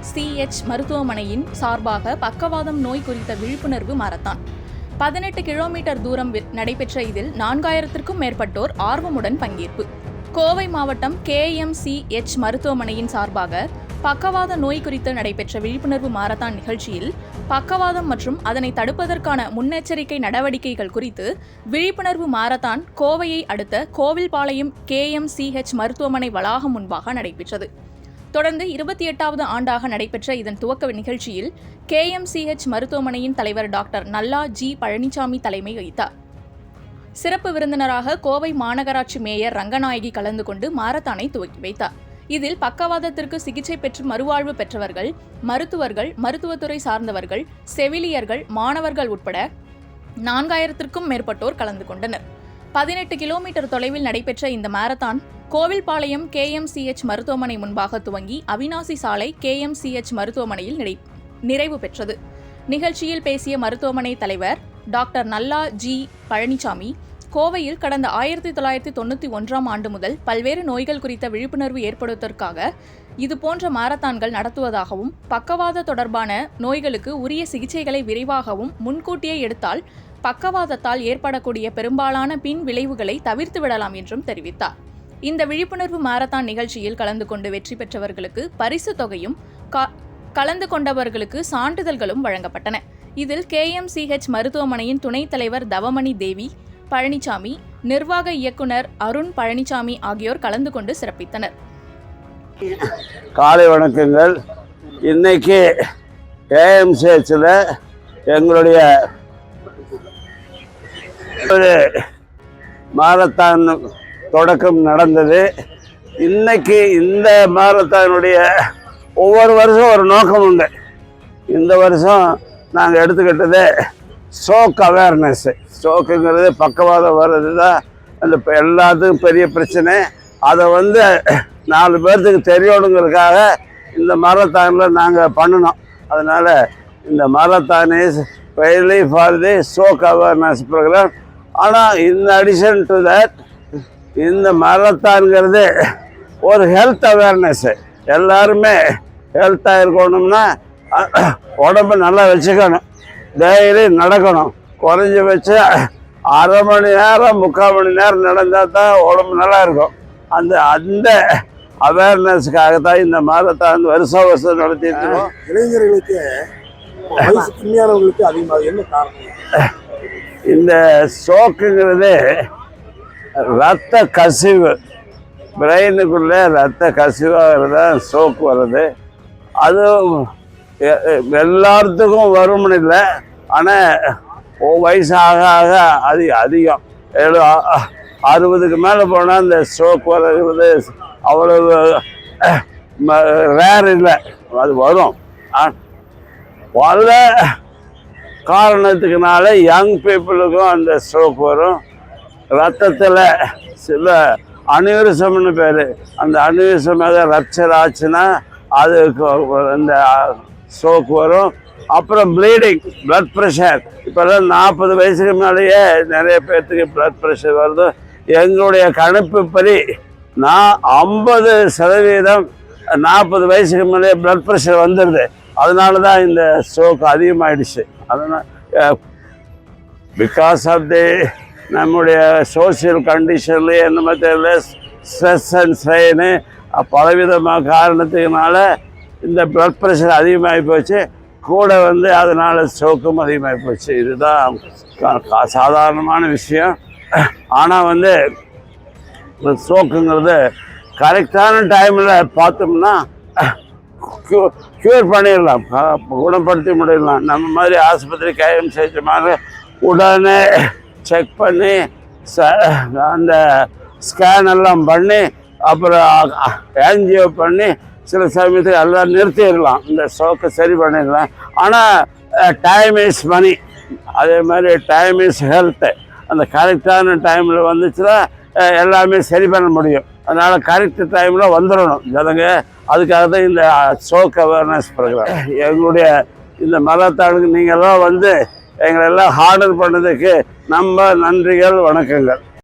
CH மருத்துவமனையின் சார்பாக பக்கவாதம் நோய் குறித்த விழிப்புணர்வு மாரத்தான். பதினெட்டு கிலோமீட்டர் தூரம் நடைபெற்ற இதில் நான்காயிரத்திற்கும் மேற்பட்டோர் ஆர்வமுடன் பங்கேற்பு. கோவை மாவட்டம் கேஎம்சிஎச் மருத்துவமனையின் சார்பாக பக்கவாத நோய் குறித்து நடைபெற்ற விழிப்புணர்வு மாரத்தான் நிகழ்ச்சியில் பக்கவாதம் மற்றும் அதனை தடுப்பதற்கான முன்னெச்சரிக்கை நடவடிக்கைகள் குறித்து விழிப்புணர்வு மாரத்தான் கோவையை அடுத்த கோவில்பாளையம் கேஎம்சிஹெச் மருத்துவமனை வளாகம் முன்பாக நடைபெற்றது. தொடர்ந்து இருபத்தி எட்டாவது ஆண்டாக நடைபெற்ற இதன் துவக்க நிகழ்ச்சியில் கேஎம்சிஹெச் மருத்துவமனையின் தலைவர் டாக்டர் நல்லா ஜி பழனிசாமி தலைமை வகித்தார். சிறப்பு விருந்தினராக கோவை மாநகராட்சி மேயர் ரங்கநாயகி கலந்து கொண்டு மாரத்தானை துவக்கி வைத்தார். இதில் பக்கவாதத்திற்கு சிகிச்சை பெற்று மறுவாழ்வு பெற்றவர்கள் மருத்துவர்கள் மருத்துவத்துறை சார்ந்தவர்கள் செவிலியர்கள் மாணவர்கள் உட்பட நான்காயிரத்திற்கும் மேற்பட்டோர் கலந்து கொண்டனர். பதினெட்டு கிலோமீட்டர் தொலைவில் நடைபெற்ற இந்த மாரத்தான் கோவில்பாளையம் கேஎம்சிஎச் மருத்துவமனை முன்பாக துவங்கி அவினாசி சாலை கேஎம்சிஎச் மருத்துவமனையில் நிறை- நிறைவு பெற்றது. நிகழ்ச்சியில் பேசிய மருத்துவமனை தலைவர் டாக்டர் நல்லா ஜி பழனிசாமி கோவையில் கடந்த ஆயிரத்தி தொள்ளாயிரத்தி தொண்ணூற்றி ஒன்றாம் ஆண்டு முதல் பல்வேறு நோய்கள் குறித்த விழிப்புணர்வு ஏற்படுவதற்காக இதுபோன்ற மாரத்தான்கள் நடத்துவதாகவும் பக்கவாத தொடர்பான நோய்களுக்கு உரிய சிகிச்சைகளை விரைவாகவும் முன்கூட்டியே எடுத்தால் பக்கவாதத்தால் ஏற்படக்கூடிய பெரும்பாலான பின் விளைவுகளை தவிர்த்து விடலாம் என்றும் தெரிவித்தார். இந்த விழிப்புணர்வு மாரத்தான் நிகழ்ச்சியில் கலந்து கொண்டு வெற்றி பெற்றவர்களுக்கு பரிசு தொகையும் க- கலந்து கொண்டவர்களுக்கு சான்றிதழ்களும் வழங்கப்பட்டன. இதில் கேஎம்சிஹெச் மருத்துவமனையின் துணைத் தலைவர் தவமணி தேவி பழனிசாமி நிர்வாக இயக்குனர் அருண் பழனிசாமி ஆகியோர் கலந்து கொண்டு சிறப்பித்தனர். காலை வணக்கங்கள். இன்னைக்கு ஏஎம்சிஹெச்சில் எங்களுடைய ஒரு மாரத்தான் தொடக்கம் நடந்தது. இன்னைக்கு இந்த மாரத்தானுடைய ஒவ்வொரு வருஷம் ஒரு நோக்கம் உண்டு. இந்த வருஷம் நாங்கள் எடுத்துக்கிட்டது ஸ்ட்ரோக் அவேர்னஸ்ஸு ஸ்ட்ரோக்குங்கிறது பக்கவாதம் வர்றது தான் அந்த இப்போ எல்லாத்துக்கும் பெரிய பிரச்சனை. அதை வந்து நாலு பேர்த்துக்கு தெரியணுங்கிறதுக்காக இந்த மாரத்தானில் நாங்கள் பண்ணினோம். அதனால் இந்த marathon is for the stroke awareness programme ஆனால் இன் அடிஷன் டு தட் இந்த மாரத்தான்ங்கிறது ஒரு ஹெல்த் அவேர்னஸ்ஸு எல்லாருமே ஹெல்த்தாக இருக்கணும்னா உடம்ப நல்லா வச்சுக்கணும். டெய்லி நடக்கணும். குறைஞ்சபட்சம் அரை மணி நேரம் முக்கால் மணி நேரம் நடந்தால் தான் உடம்பு நல்லா இருக்கும். அந்த அந்த அவேர்னஸ்க்காக தான் இந்த மாரத்தான் வருஷம் வருஷம் நடத்திட்டு இருக்கோம். இளைஞர்களுக்கு வயசு அதிகமாக என்ன காரணம்? இந்த ஸ்ட்ரோக்குங்கிறது ரத்த கசிவு. பிரெயினுக்குள்ளே ரத்த கசிவாகிறது தான் ஸ்ட்ரோக் வருது அது எ- எல்லாத்துக்கும் வரும்னு இல்லை. ஆனால் வயசு ஆக ஆக அது அதிகம். ஏழு அறுபதுக்கு மேலே போனால் இந்த ஸ்ட்ரோக் வர்றது அவ்வளவு ரேர் இல்லை. அது வரும். பல காரணத்துக்குனால யங் பீப்புளுக்கும் அந்த ஸ்ட்ரோக் வரும். ரத்தத்தில் சில அனிவரிசம்னு பேர். அந்த அனிவரிசம் ஏதாவது ரப்சர் ஆச்சுன்னா அதுக்கு இந்த ஸ்ட்ரோக் வரும். அப்புறம் ப்ளீடிங் ப்ளட் ப்ரெஷர் இப்போல்லாம் நாற்பது வயசுக்கு மேலேயே நிறைய பேர்த்துக்கு ப்ளட் ப்ரெஷர் வருது. எங்களுடைய கணிப்புப்படி நான் ஐம்பது சதவீதம் நாற்பது வயசுக்கு மேலே ப்ளட் ப்ரெஷர் வந்துடுது அதனால தான் இந்த ஸ்ட்ரோக் அதிகமாகிடுச்சு அதனால் பிகாஸ் ஆஃப் தி நம்முடைய சோஷியல் கண்டிஷன்லேயே என்ன மாதிரி தெரியல. ஸ்ட்ரெஸ் அண்ட் ஸ்ட்ரெயின் பலவிதமான காரணத்துக்குனால இந்த பிளட் ப்ரெஷர் அதிகமாகி போச்சு. கூட வந்து அதனால் ஸ்ட்ரோக்கும் அதிகமாகி போச்சு. இதுதான் சாதாரணமான விஷயம். ஆனால் வந்து ஸ்ட்ரோக்குங்கிறது கரெக்டான டைமில் பார்த்தோம்னா க்யூர் பண்ணிடலாம். குணப்படுத்தி முடியலாம் நம்ம மாதிரி ஆஸ்பத்திரி கையம் செஞ்ச மாதிரி உடனே செக் பண்ணி ச அந்த ஸ்கேன் எல்லாம் பண்ணி அப்புறம் ஆன்ஜியோ பண்ணி சில சமயத்துக்கு எல்லாம் நிறுத்திடலாம். இந்த ஸ்ட்ரோக்கை சரி பண்ணிடலாம். ஆனால் டைம் இஸ் மணி அதே மாதிரி டைம் இஸ் ஹெல்த்து அந்த கரெக்டான டைமில் வந்துச்சுன்னா எல்லாமே சரி பண்ண முடியும். அதனால் கரெக்ட் டைமில் வந்துடணும். ஜனங்க அதுக்காக தான் இந்த ஸ்ட்ரோக் அவேர்னஸ் ப்ரோக்ராம் எங்களுடைய இந்த மலத்தாளுக்கு நீங்கள்லாம் வந்து எங்களெல்லாம் ஹார்டர் பண்ணதுக்கு நம்ம நன்றிகள் வணக்கங்கள்.